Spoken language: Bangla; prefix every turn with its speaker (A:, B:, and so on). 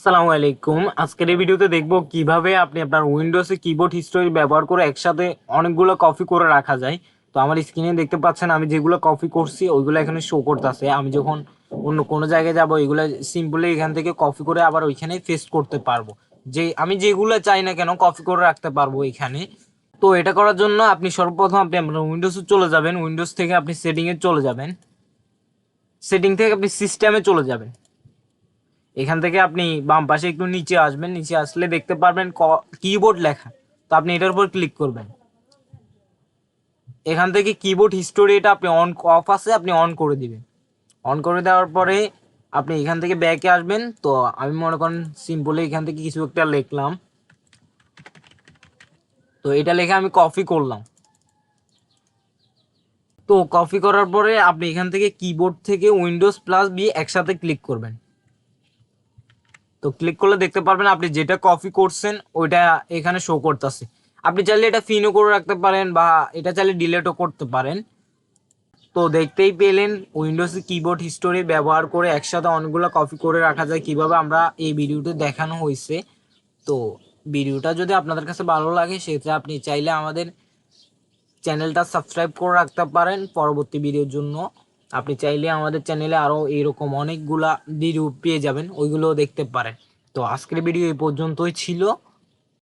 A: আসসালামু আলাইকুম। আজকের এই ভিডিওতে দেখব কীভাবে আপনি আপনার উইন্ডোজে কিবোর্ড হিস্টোরি ব্যবহার করে একসাথে অনেকগুলো কপি করে রাখা যায়। তো আমার স্ক্রিনে দেখতে পাচ্ছেন, আমি যেগুলো কপি করছি, ওইগুলো এখানে শো করতেছে। আমি যখন অন্য কোনো জায়গায় যাব ওইগুলো সিম্পলি এখান থেকে কপি করে আবার ওইখানে পেস্ট করতে পারব। যে, আমি যেগুলো চাই না কেন কপি করে রাখতে পারব এখানে। তো এটা করার জন্য আপনি সর্বপ্রথম আপনি আপনার উইন্ডোজে চলে যাবেন। উইন্ডোজ থেকে আপনি সেটিংয়ে চলে যাবেন। সেটিং থেকে আপনি সিস্টেমে চলে যাবেন। এখান থেকে আপনি বাম পাশে একটু নিচে আসবেন, নিচে আসলে দেখতে পারবেন কিবোর্ড লেখা। তো আপনি এটার উপর ক্লিক করবেন। এখান থেকে কিবোর্ড হিস্টোরি এটা আপনি অন অফ আছে, আপনি অন করে দিবেন। অন করে দেওয়ার পরে আপনি এখান থেকে ব্যাকে আসবেন। তো আমি মনে করেন সিম্পলি এখান থেকে কিছু একটা লিখলাম। তো এটা লিখে আমি কপি করলাম। তো কপি করার পরে আপনি এখান থেকে কিবোর্ড থেকে উইন্ডোজ প্লাস বি একসাথে ক্লিক করবেন। তো ক্লিক করলে দেখতে পারবেন আপনি যেটা কপি করছেন, ওইটা এখানে শো করতেছে। আপনি চাইলে এটা ফিনও করে রাখতে পারেন বা এটা চাইলে ডিলেটও করতে পারেন। তো দেখতেই পেলেন উইন্ডোজে কিবোর্ড হিস্টোরি ব্যবহার করে একসাথে অনেকগুলো কপি করে রাখা যায় কীভাবে আমরা এই ভিডিওতে দেখানো হয়েছে। তো ভিডিওটা যদি আপনাদের কাছে ভালো লাগে, সেক্ষেত্রে আপনি চাইলে আমাদের চ্যানেলটা সাবস্ক্রাইব করে রাখতে পারেন পরবর্তী ভিডিওর জন্য। আপনি চাইলে আমাদের চ্যানেলে আরও এইরকম অনেকগুলা ভিডিও পেয়ে যাবেন ওইগুলো দেখতে পারেন। তো আজকের ভিডিও এই পর্যন্তই ছিল।